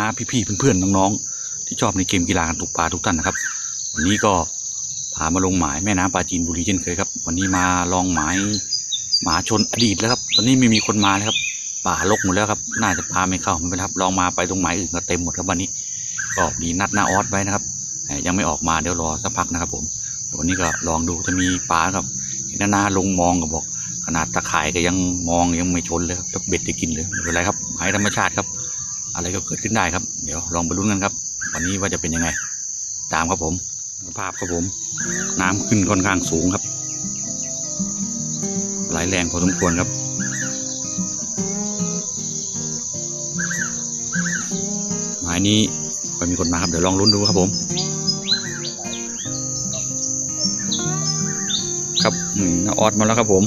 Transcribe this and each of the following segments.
าพี่ๆเพื่อนๆน้องๆที่ชอบในเกมกีฬาการตกปลาทุกท่านนะครับ วันนี้ก็พามาลงหมายแม่น้ำปลาจีนบุรีเช่นเคยครับ วันนี้มาลองหมายหมาชนอดีตแล้วครับ ตอนนี้ไม่มีคนมาแล้วครับป่าลกหมดแล้วครับน่าจะพาไม่เข้าไม่เป็นครับ ลองมาไปตรงหมายอื่นก็เต็มหมดครับวันนี้ก็มีนัดหน้าออสไว้นะครับยังไม่ออกมาเดี๋ยวรอสักพักนะครับ ผมวันนี้ก็ลองดูจะมีปลาครับหนนานาลงมองก็บอก ขนาดตะข่ายก็ยังมองยังไม่ชนเลยครับเบ็ดจะกินเลยไม่เป็นไรครับหมายธรรมชาติครับ อะไรก็เกิดขึ้นได้ครับ เดี๋ยวลองไปลุ้นกันครับ วันนี้ว่าจะเป็นยังไง ตามครับผมสภาพครับผม น้ำขึ้นค่อนข้างสูงครับ ไหลแรงพอสมควรครับหมายนี้ไปมีคนมาครับ เดี๋ยวลองลุ้นดูครับผม ครับอืมน้าออดมาแล้วครับผม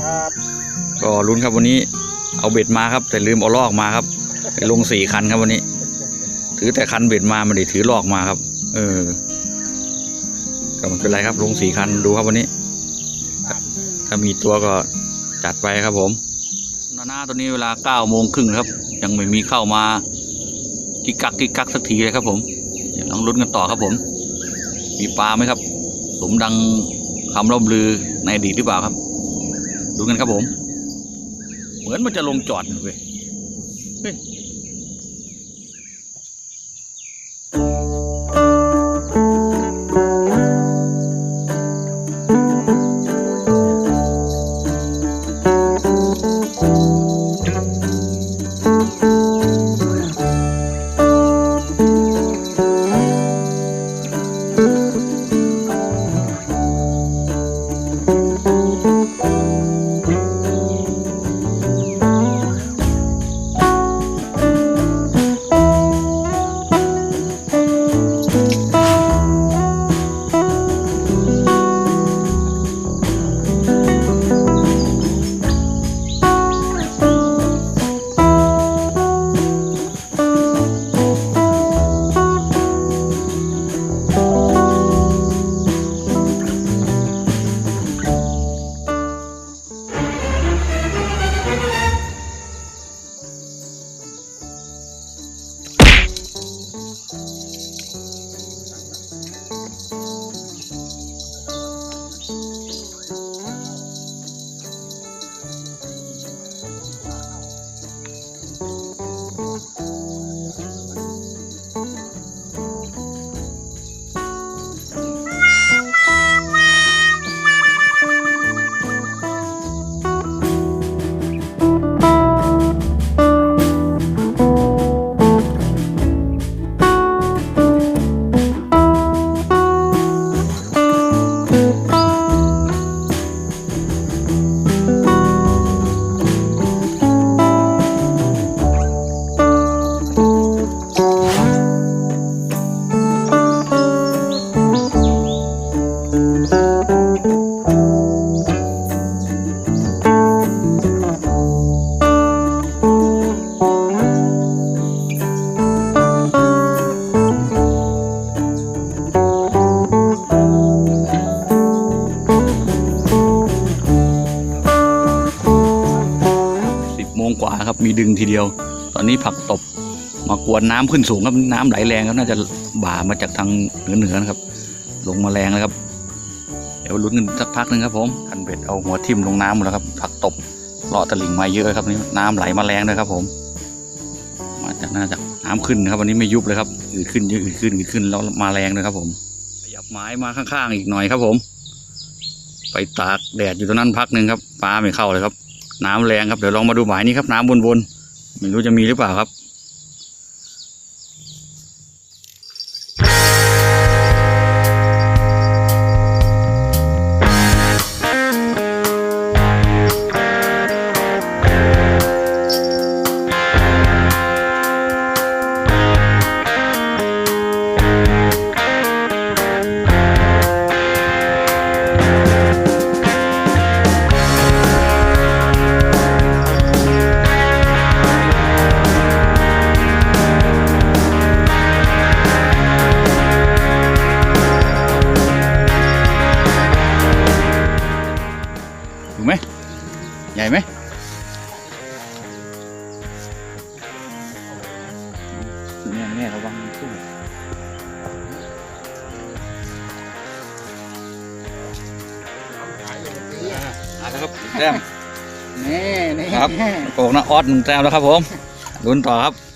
ครับ ก็ลุ้นครับวันนี้ เอาเบ็ดมาครับ แต่ลืมเอาลอกมาครับ ลงสี่คันครับวันนี้ ถือแต่คันเบ็ดมาไม่ได้ถือลอกมาครับ เออก็ไม่เป็นไรครับ ลงสี่คันดูครับวันนี้ ถ้ามีตัวก็จัดไปครับผมนานาตอนนี้เวลาเก้าโมงครึ่งครับ ยังไม่มีเข้ามากิกกักกิกกักสักทีเลยครับผมเดี๋ยวลองลุ้นกันต่อครับผม มีปลาไหมครับ สมดังคำร่ำลือในอดีตหรือเปล่าครับดูกันครับผม มือนมันจะลงจอดเว้ยเฮ้ย ทีเดียว ตอนนี้ผักตบมากวนน้ำขึ้นสูงครับน้ำไหลแรงครับน่าจะบ่ามาจากทางเหนือเหนือนะครับ ลงมาแรงแล้วครับ เดี๋ยวลุ้นกันสักพักหนึงครับผมคันเบ็ดเอาหัวทิ่มลงน้ำหมดแล้วครับ ผักตบเลาะตะลิ่งมาเยอะครับนี่น้ำไหลมาแรงเลยครับ ผม มาจากน่าจะน้ำขึ้นนะครับวันนี้ไม่ยุบเลยครับอืดขึ้นอืดขึ้นอืดขึ้นแล้วมาแรงเลยครับ ผมขยับไม้มาข้างๆอีกหน่อยครับ ผม ไปตากแดดอยู่ตรงนั้นพักหนึ่งครับปลาไม่เข้าเลยครับ น้ำแรงครับเดี๋ยวลองมาดูหมายนี้ครับน้ำวนๆ ไม่รู้จะมีหรือเปล่าครับ ใหญ่ไหมนี่ยแม่ระวังขึ้นนะครับแต้มนี่นี่ครับโกงนะออดหนึ่งแจมแล้วครับผมลุ้นต่อครับ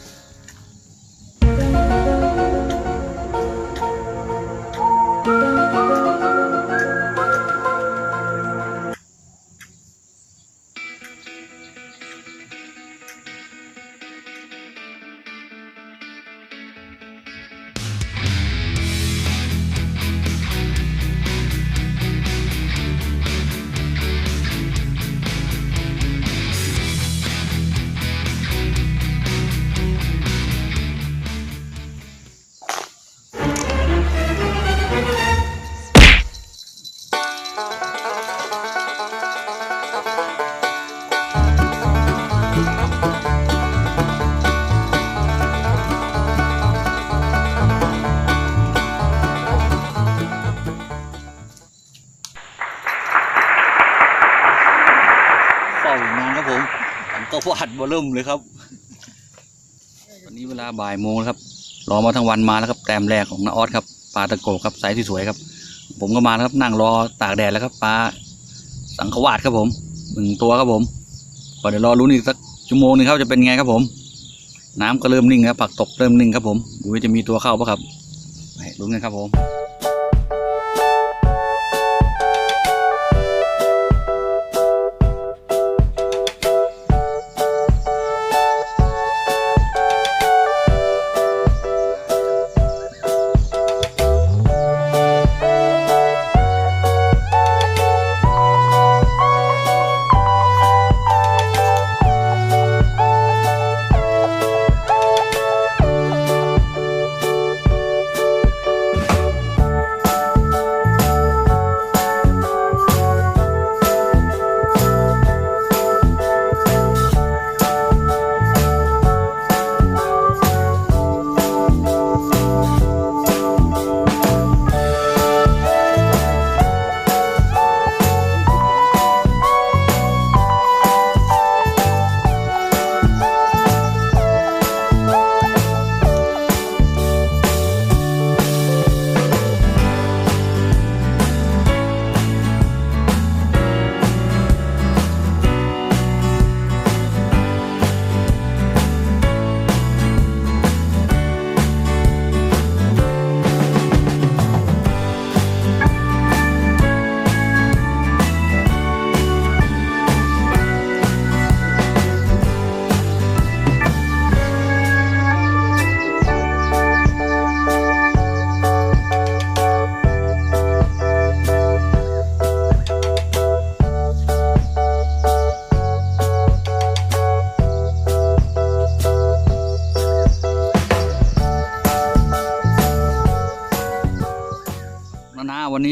วาดบอลเริ่มเลยครับวันนี้เวลาบ่ายโมงครับรอมาทั้งวันมาแล้วครับแต้มแรกของนาออสครับปลาตะโกครับไซส์สวยครับ ผมก็มาครับนั่งรอตากแดดแล้วครับปลาสังขวาดครับผมหนึ่งตัวครับผมก็เดี๋ยวรอลุ้นอีกสักชั่วโมงหนึงครับจะเป็นไงครับผม น้ำก็เริ่มนิ่งครับผักตกเริ่มนิ่งครับผมดูว่าจะมีตัวเข้าปะครับไปลุ้นกันครับผม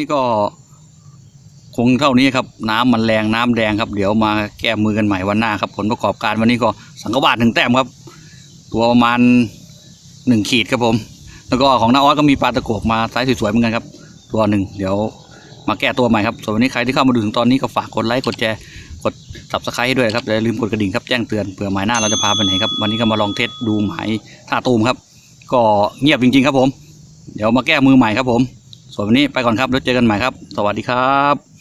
นี้ก็คงเท่านี้ครับน้ำมันแรงน้ำแดงครับ เดี๋ยวมาแก้มือกันใหม่วันหน้าครับ ผลประกอบการวันนี้ก็สังกบาทหนึ่งแต้มครับ ตัวประมาณหนึ่งขีดครับผม แล้วก็ของน้าออสก็มีปลาตะโกกมาไซส์สวยๆเหมือนกันครับ ตัวหนึ่งเดี๋ยวมาแก้ตัวใหม่ครับส่วนวันนี้ใครที่เข้ามาดูถึงตอนนี้ก็ฝากกดไลค์กดแชร์กด subscribe ให้ด้วยครับอย่าลืมกดกระดิ่งครับแจ้งเตือนเผื่อหมายหน้าเราจะพาไปไหนครับวันนี้ก็มาลองเทสดูหมายท่าตูมครับ ก็เงียบจริงๆครับผม เดี๋ยวมาแก้มือใหม่ครับผม ส่วนวันนี้ไปก่อนครับแล้วเจอกันใหม่ครับ สวัสดีครับ